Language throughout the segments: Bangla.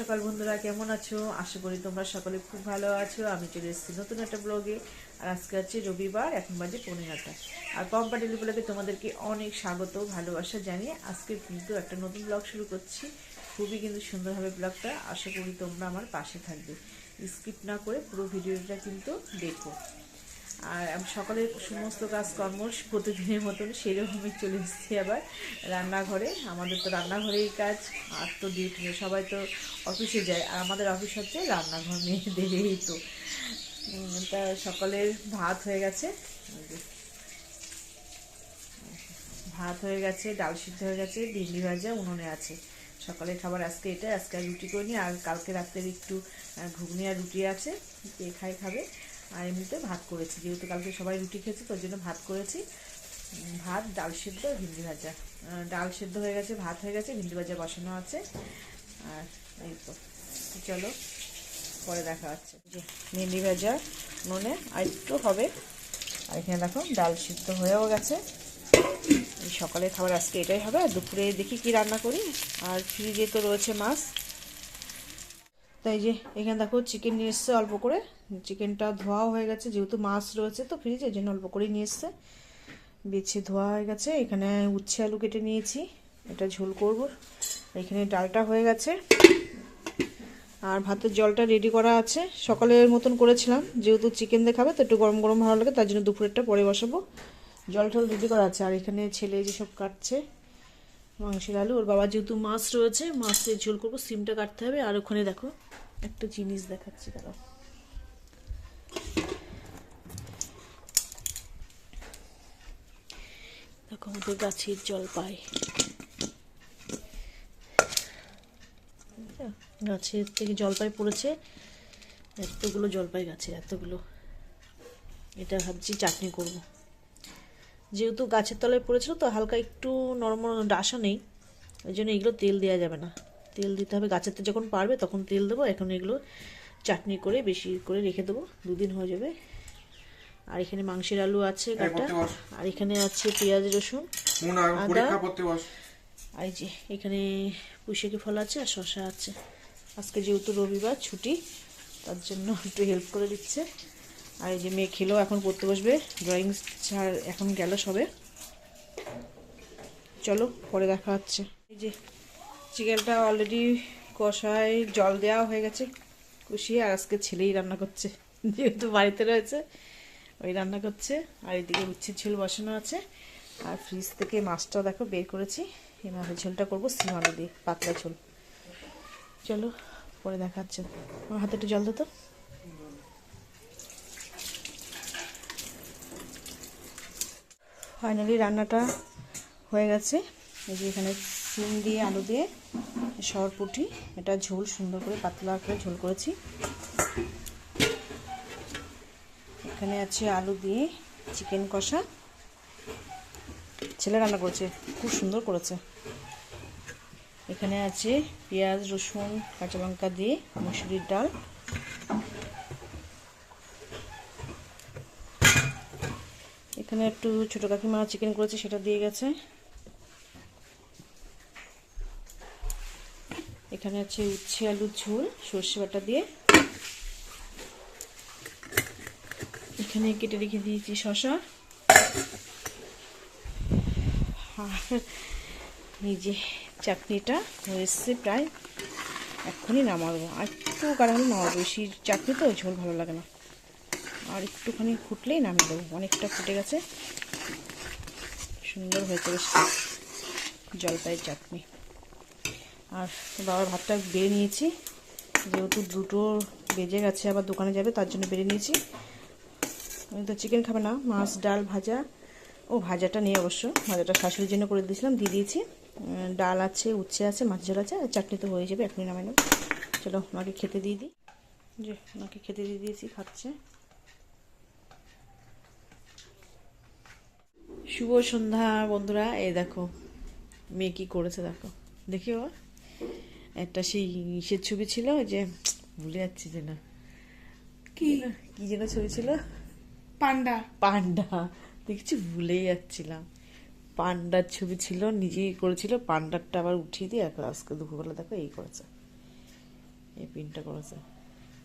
সকাল বন্ধুরা, কেমন আছো? আশা করি তোমরা সকলে খুব ভালো আছো। আমি চলে এসেছি নতুন একটা ব্লগে আর আজকে হচ্ছে রবিবার, এখন বাজে পনেরোটা আর কম্পার্টেবল ব্লগে তোমাদেরকে অনেক স্বাগত, ভালোবাসা জানিয়ে আজকে কিন্তু একটা নতুন ব্লগ শুরু করছি। খুবই কিন্তু সুন্দরভাবে ব্লগটা আশা করি তোমরা আমার পাশে থাকবে। স্কিপ না করে পুরো ভিডিওটা কিন্তু দেখো। আর সকালের সমস্ত কাজকর্ম প্রতিদিনের মতন সেরকমই চলে এসেছি আবার রান্নাঘরে। আমাদের তো রান্নাঘরেই কাজ, আর তো ডিউটি নেই, সবাই তো অফিসে যায়। আর আমাদের অফিস হচ্ছে রান্নাঘর মেয়েদেরই তো। তা সকালের ভাত হয়ে গেছে। ভাত হয়ে গেছে, ডাল সিদ্ধ হয়ে গেছে, ভিন্ডি ভাজা, উনুনে আছে। সকালের খাবার আজকে এটা, আজকে রুটি করিনি, আর কালকে রাত্রের একটু ঘুগনি আর রুটি আছে, কে খাই খাবে। আর এমনিতে ভাত করেছি। যেহেতু কালকে সবাই রুটি খেয়েছে, তোর জন্য ভাত করেছি। ভাত, ডাল সিদ্ধ, ভিন্ডি ভাজা। ডাল সেদ্ধ হয়ে গেছে, ভাত হয়ে গেছে, ভিন্ডি ভাজা বসানো আছে। আর এই তো। চলো, পরে দেখা হচ্ছে। ভিন্ডি ভাজা নুনে, আর একটু হবে। আর এখানে দেখো, ডাল সিদ্ধ হয়েও গেছে। সকালে খাবার আজকে এটাই হবে। আর দুপুরে দেখি কি রান্না করি। আর ফ্রিজে তো রয়েছে মাছ। তাই যে, এখানে দেখো চিকেন নিয়ে এসছে অল্প করে। চিকেনটা ধোয়াও হয়ে গেছে, যেহেতু মাছ রয়েছে তো ফ্রিজে এই জন্য অল্প করেই নিয়ে এসছে। বেছে ধোয়া হয়ে গেছে, এখানে উচ্ছে আলু কেটে নিয়েছি, এটা ঝোল করব। এখানে ডালটা হয়ে গেছে। আর ভাতের জলটা রেডি করা আছে। সকালের মতন করেছিলাম, যেহেতু চিকেন দেখাবে তো একটু গরম গরম ভালো লাগে, তার জন্য দুপুরেরটা পরে বসাবো। জল টল রেডি করা আছে। আর এখানে ছেলে যেসব কাটছে মাংসের আলু। ওর বাবা যেহেতু মাছ রয়েছে, মাছের ঝোল করব, সিমটা কাটতে হবে। আর ওখানে দেখো, একটা জিনিস দেখাচ্ছি, দাঁড়াও। দেখো আমাদের গাছের জলপাই বুঝলে? গাছের থেকে জলপাই পড়েছে। এতগুলো জলপাই গাছে এতগুলো। এটা ভাবছি চাটনি করব। যেহেতু গাছের তলায় পড়েছিল তো হালকা একটু নরম ডাসা নেই। ওই জন্য এগুলো তেল দেওয়া যাবে না। তেল দিতে হবে। গাছের তো যখন পারবে তখন তেল দেবো। এখন এগুলো চাটনি করে বেশি করে রেখে দেবো। দুদিন হয়ে যাবে। আর এখানে মাংসের আলু আছে কাটা। আর এখানে আছে পেঁয়াজ রসুন বস। আর যে এখানে পুঁইশাকি ফল আছে আর শশা আছে। আজকে যেহেতু রবিবার ছুটি তার জন্য একটু হেল্প করে দিচ্ছে। আর এই যে মেয়ে খেলেও এখন পড়তে বসবে। ড্রয়িং ছাড় এখন গেল সবে। চলো, পরে দেখা হচ্ছে। এই যে চিকেনটা অলরেডি কষায় জল দেওয়া হয়ে গেছে, কষিয়ে, আর আজকে ছেলেই রান্না করছে। যেহেতু বাড়িতে রয়েছে, ওই রান্না করছে। আর এদিকে উচ্ছে ঝোল বসানো আছে। আর ফ্রিজ থেকে মাছটাও দেখো বের করেছি। এই মাছের ঝোলটা করব সিম দিয়ে, পাতলা ঝোল। চলো, পরে দেখা হচ্ছে। আমার হাতে একটু জল দে ফাইনালি রান্নাটা হয়ে গেছে। এই যে এখানে সিম দিয়ে, আলু দিয়ে সরপুটি এটা ঝোল, সুন্দর করে, পাতলা করে ঝোল করেছি। এখানে আছে আলু দিয়ে চিকেন কষা। ছেলে রান্না করেছে, খুব সুন্দর করেছে। এখানে আছে পেঁয়াজ, রসুন, কাঁচা লঙ্কা দিয়ে, মুসুরির ডাল। এখানে একটু ছোটো কাকিমা চিকেন করেছে, সেটা দিয়ে গেছে। এখানে আছে উচ্ছে আলুর ঝোল, সর্ষে বাটা দিয়ে। এখানে কেটে রেখে দিয়েছি শশা আর এই যে চাটনিটা হয়ে এসছে প্রায়, এক্ষুনি নামাবো। আর একটু হলে নামাবো, বেশি চাটনি তো ঝোল ভালো লাগে না। আর একটুখানি ফুটলেই নামিয়ে দেবো। অনেকটা ফুটে গেছে। সুন্দর হয়েছে বেশ জলপাইয়ের চাটনি। আর বাবার ভাতটা বেড়ে নিয়েছি। যেহেতু দুটো বেজে গেছে, আবার দোকানে যাবে, তার জন্য বেড়ে নিয়েছি। আমি তো চিকেন খাবে না, মাছ, ডাল, ভাজা। ও, ভাজাটা নিয়ে অবশ্য। ভাজাটা শাশুড়ির জন্য করে দিয়েছিলাম, দিয়ে দিয়েছি। ডাল আছে, উচ্ছে আছে মাছ ঝোল আছে, আর চাটনি তো হয়ে যাবে, এখনই নামাই নেব। চলো ওনাকে খেতে দিয়ে দিই। যে ওনাকে খেতে দিয়ে দিয়েছি, খাচ্ছে। শুভ সন্ধ্যা বন্ধুরা। এই দেখো মেয়ে কি করেছে দেখো। দেখি ও একটা সেই ইসের ছবি ছিল ওই যে ভুলে যাচ্ছি যে না। কি? কি যেন ছবি ছিল? পান্ডা। পান্ডা। দেখছি ভুলেই যাচ্ছিলাম। পান্ডার ছবি ছিল নিজেই করেছিল। পান্ডারটা আবার উঠিয়ে দিয়ে এখন আজকে দুপুরবেলা দেখো এই করেছে। এই পিনটা করেছে।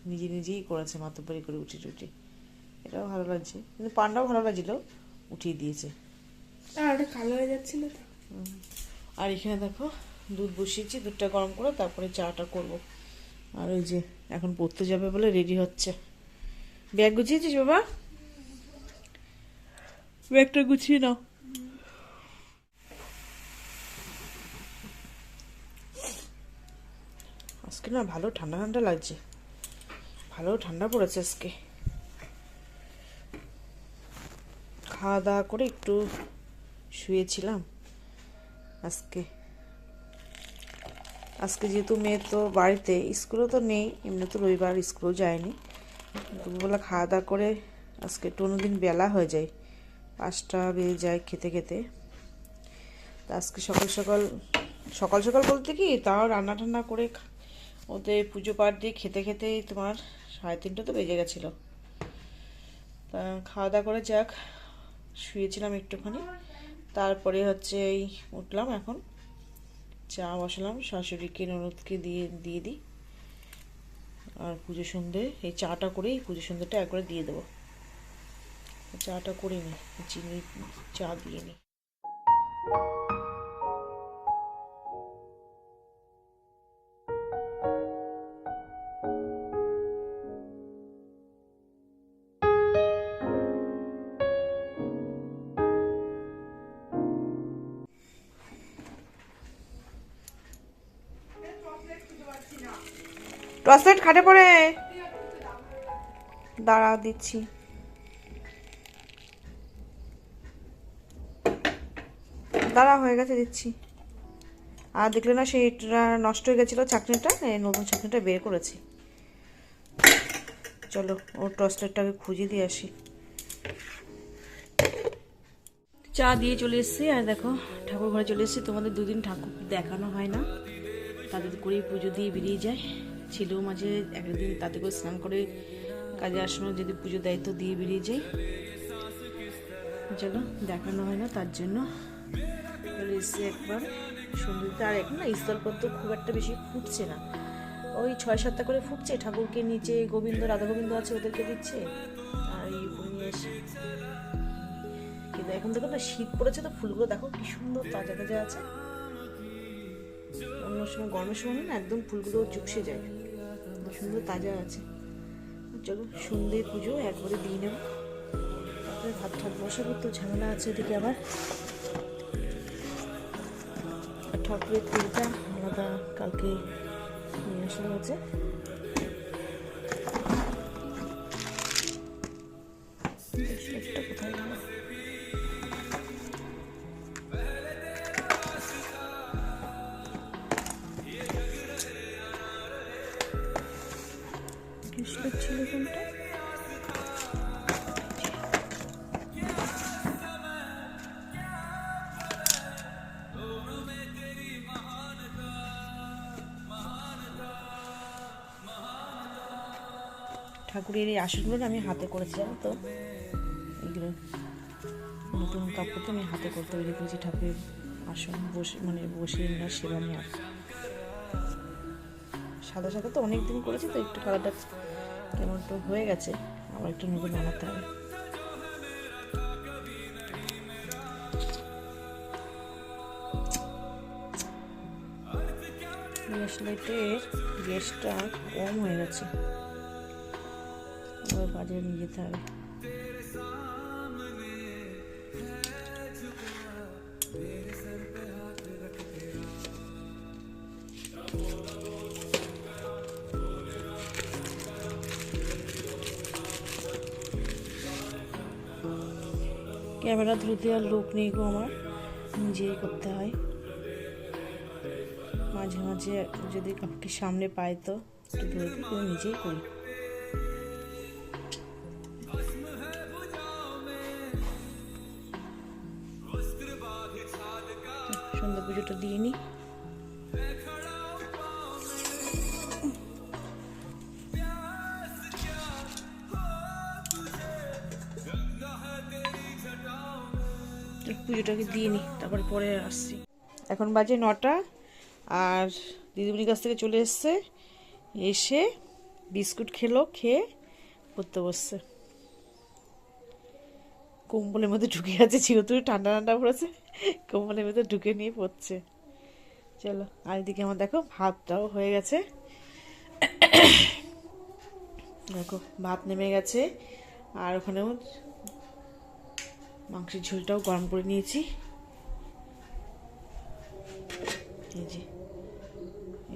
নিজে নিজেই করেছে মাতব্বারি করে উঠি টুটি এটাও ভালো লাগছে। কিন্তু পানটাও ভালো লাগছিল উঠিয়ে দিয়েছে। আর কালো হয়ে যাচ্ছিল তো। আর এখানে দেখো, দুধ বসিয়েছি, দুধটা গরম করে তারপরে চাটা করব। আর ওই যে এখন পড়তে যাবে বলে রেডি হচ্ছে। ব্যাগ গুছিয়েছিস বাবা? ব্যাগটা গুছিয়ে নাও। আজকে না ভালো ঠান্ডা ঠান্ডা লাগছে। ভালো ঠান্ডা পড়েছে আজকে। খাওয়া দাওয়া করে একটু শুয়েছিলাম। আজকে আজকে যেহেতু মেয়ে তো বাড়িতে, স্কুলও তো নেই, এমনি তো রবিবার স্কুলও যায়নি। দুপুরবেলা খাওয়া দাওয়া করে আজকে একটু অন্যদিন বেলা হয়ে যায়, পাঁচটা বেজে যায় খেতে খেতে। তা আজকে সকাল সকাল সকাল সকাল বলতে কি, তাও রান্না টান্না করে ওদের পুজো পাঠ দিয়ে খেতে খেতেই তোমার সাড়ে তিনটে তো বেজে গেছিল। তা খাওয়া দাওয়া করে যাক, শুয়েছিলাম একটুখানি। তারপরে হচ্ছে এই উঠলাম এখন। চা বসালাম, শাশুড়িকে, ননদকে দিয়ে দিয়ে দিই। আর পুজো সন্ধ্যে এই চাটা করেই পুজো সন্ধ্যেটা একবারে দিয়ে দেবো। চাটা করে নিই চিনি, চা দিয়ে নিই টর্চ লাইট খাটে পড়ে। দাঁড়া দিচ্ছি। দাঁড়া হয়ে গেছে, দিচ্ছি। আর দেখলে না সেইটা নষ্ট হয়ে গেছিল চাকনিটা নতুন চাকনিটা বের করেছি। চলো, ওর টর্চ লাইটটাকে খুঁজে দিয়ে আসি। চা দিয়ে চলে এসেছি, আর দেখো, ঠাকুর ঘরে চলে এসেছি। তোমাদের দুদিন ঠাকুর দেখানো হয় না। তাদের করেই পুজো দিয়ে বেরিয়ে যায়। ছেলেও মাঝে একদিন তাতে করে স্নান করে কাজে আসানো যদি পুজো দায়িত্ব দিয়ে বেরিয়ে যায় চলো, দেখানো হয় না, তার জন্য। এসেছি একবার সন্ধ্যেতে, আর এখন না, স্থলপদ্ম খুব একটা বেশি ফুটছে না। ওই ছয় সাতটা করে ফুটছে, ঠাকুরকে নিচে গোবিন্দ রাধা গোবিন্দ আছে ওদেরকে দিচ্ছে। আর এই উপরে নিয়ে এসে কিন্তু এখন দেখো না, শীত পড়েছে তো ফুলগুলো, দেখো কি সুন্দর তাজা তাজা আছে। অন্য সময়, গরমের সময় না একদম ফুলগুলো চুপসে যায়। সুন্দর তাজা আছে। চলো সন্ধে পুজো, একবারে দিয়ে নেব তারপরে ভাত ঠাত বসাবো তো ঝামেলা আছে এদিকে আবার। ঠাকুরের তেলটা আলাদা কালকে নিয়ে আসা হয়েছে একটা কোথায় গেল? ঠাকুরের এই আসনগুলো আমি হাতে করেছিলাম, তো এগুলো নতুন কাপড় তো আমি হাতে করে তৈরি করেছি ঠাকুরের আসন বসে মানে বসে না সেবা নেওয়ার। সাদা সাদা তো অনেক দিন করেছি, তো একটু কালারটা কেমন একটু হয়ে গেছে, আবার একটু নতুন বানাতে হবে। গ্যাস লাইটের গ্যাসটা কম হয়ে গেছে। আবার বাজারে নিয়ে যেতে হবে। ক্যামেরা ধরতে আর লোক নেই গো আমার নিজেই করতে হয়। মাঝে মাঝে যদি কাউকে সামনে পাই তো একটু ধরে নিজেই করি। দিয়ে নিই পুজোটাকে দিয়ে নিই তারপরে পরে আসছি। এখন বাজে নটা, আর দিদিমণির কাছ থেকে চলে এসছে, এসে বিস্কুট খেলো, খেয়ে পড়তে বসছে। কম্বলের মধ্যে ঢুকে আছে, যেহেতু ঠান্ডা ঠান্ডা পড়েছে, কম্বলের মধ্যে ঢুকে নিয়ে পড়ছে। চলো, আর এদিকে আমার দেখো, ভাতটাও হয়ে গেছে। দেখো, ভাত নেমে গেছে, আর ওখানেও মাংসের ঝোলটাও গরম করে নিয়েছি। এই যে,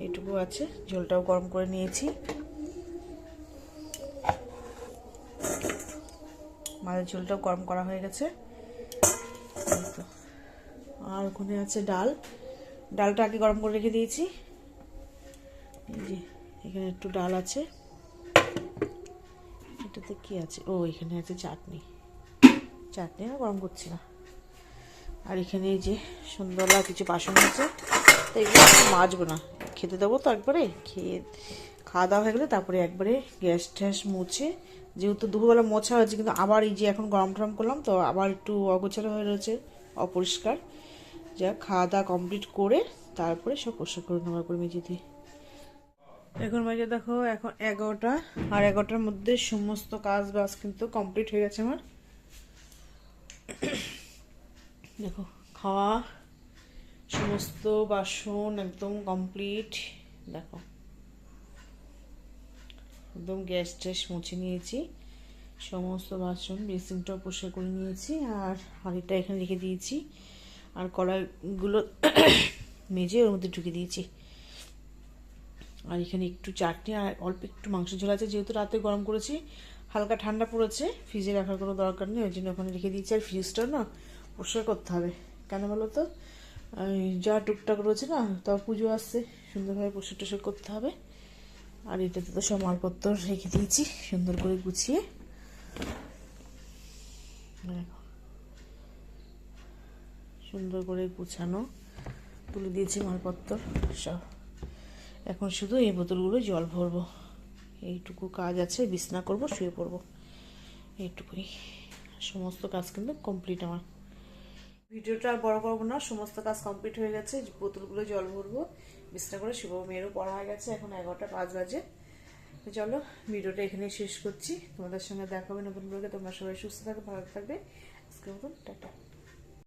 এইটুকু আছে, ঝোলটাও গরম করে নিয়েছি। মাছের ঝোলটাও গরম করা হয়ে গেছে। আর ওখানে আছে ডাল। ডালটা আগে গরম করে রেখে দিয়েছি। যে, এখানে একটু ডাল আছে। এটাতে কি আছে? ও, এখানে আছে চাটনি। চাটনি না গরম করছি না। আর এখানে এই যে সন্ধ্যাবেলা কিছু বাসন আছে। তো এগুলো মাজবো না। খেতে দেবো তো একবারে। খেয়ে খাওয়া দাওয়া হয়ে গেলে তারপরে একবারে গ্যাস ট্যাস মুছে। যেহেতু দুপুরবেলা মোছা হয়েছে, কিন্তু আবার এই যে এখন গরম টরম করলাম, তো আবার একটু অগোছালো হয়ে রয়েছে, অপরিষ্কার। যা খাওয়া দাওয়া কমপ্লিট করে তারপরে সব পরিষ্কার করে নেওয়ার করে দিই। এখন বাজে দেখো, এখন এগারোটা। আর এগারোটার মধ্যে সমস্ত কাজ বাজ কিন্তু কমপ্লিট হয়ে গেছে আমার। দেখো, খাওয়া, সমস্ত বাসন একদম কমপ্লিট। দেখো, একদম গ্যাস ট্যাস মুছে নিয়েছি। সমস্ত বাসন বেসিনটাও পরিষ্কার করে নিয়েছি। আর হাঁড়িটা এখানে রেখে দিয়েছি। আর কড়াইগুলো মেজে ওর মধ্যে ঢুকে দিয়েছি। আর এখানে একটু চাটনি আর অল্প একটু মাংস ঝোল আছে, যেহেতু রাতে গরম করেছি, হালকা ঠান্ডা পড়েছে, ফ্রিজে রাখার কোনো দরকার নেই, ওই জন্য ওখানে রেখে দিয়েছি। আর ফ্রিজটা না পরিষ্কার করতে হবে। কেন বলো তো? যা টুকটাক রয়েছে না, তাও পুজো আসছে, সুন্দরভাবে পরিষ্কার টরিষ্কার করতে হবে। আর এটাতে তো সব মালপত্র রেখে দিয়েছি, সুন্দর করে গুছিয়ে। দেখো। সুন্দর করে গুছানো। তুলে দিয়েছি মালপত্র সব। এখন শুধু এই বোতলগুলো জল ভরবো। এইটুকু কাজ আছে, বিছনা করব, শুয়ে পড়ব। এইটুকুই। সমস্ত কাজ কিন্তু কমপ্লিট আমার। ভিডিওটা আর বড় করব না, সমস্ত কাজ কমপ্লিট হয়ে গেছে, বোতলগুলো জল ভরবো, বিছনা করে শুভ মেয়েরও পড়া হয়ে গেছে, এখন এগারোটা পাঁচ বাজে। তো চলো, ভিডিওটা এখানেই শেষ করছি। তোমাদের সঙ্গে দেখা হবে নতুন ব্লগে। তোমরা সবাই সুস্থ থাকবে ভালো থাকবে। আজকের মতন, টাটা।